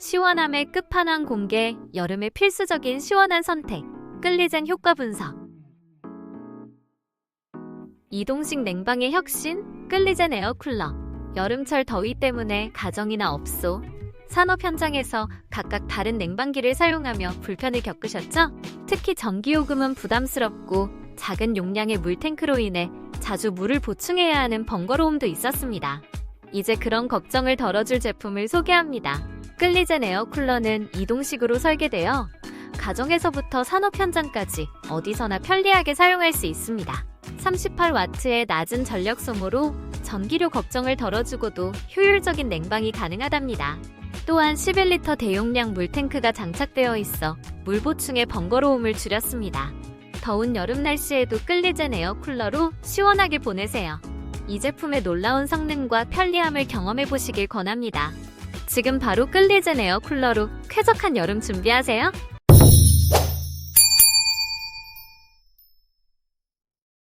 시원함의 끝판왕 공개, 여름의 필수적인 시원한 선택, 끌리젠 효과 분석. 이동식 냉방의 혁신, 끌리젠 에어쿨러. 여름철 더위 때문에 가정이나 업소, 산업 현장에서 각각 다른 냉방기를 사용하며 불편을 겪으셨죠? 특히 전기요금은 부담스럽고 작은 용량의 물탱크로 인해 자주 물을 보충해야 하는 번거로움도 있었습니다. 이제 그런 걱정을 덜어줄 제품을 소개합니다. 끌리젠 에어쿨러는 이동식으로 설계되어 가정에서부터 산업 현장까지 어디서나 편리하게 사용할 수 있습니다. 38와트의 낮은 전력 소모로 전기료 걱정을 덜어주고도 효율적인 냉방이 가능하답니다. 또한 11리터 대용량 물탱크가 장착되어 있어 물 보충의 번거로움을 줄였습니다. 더운 여름 날씨에도 끌리젠 에어쿨러로 시원하게 보내세요. 이 제품의 놀라운 성능과 편리함을 경험해 보시길 권합니다. 지금 바로 끌리젠 에어쿨러로 쾌적한 여름 준비하세요.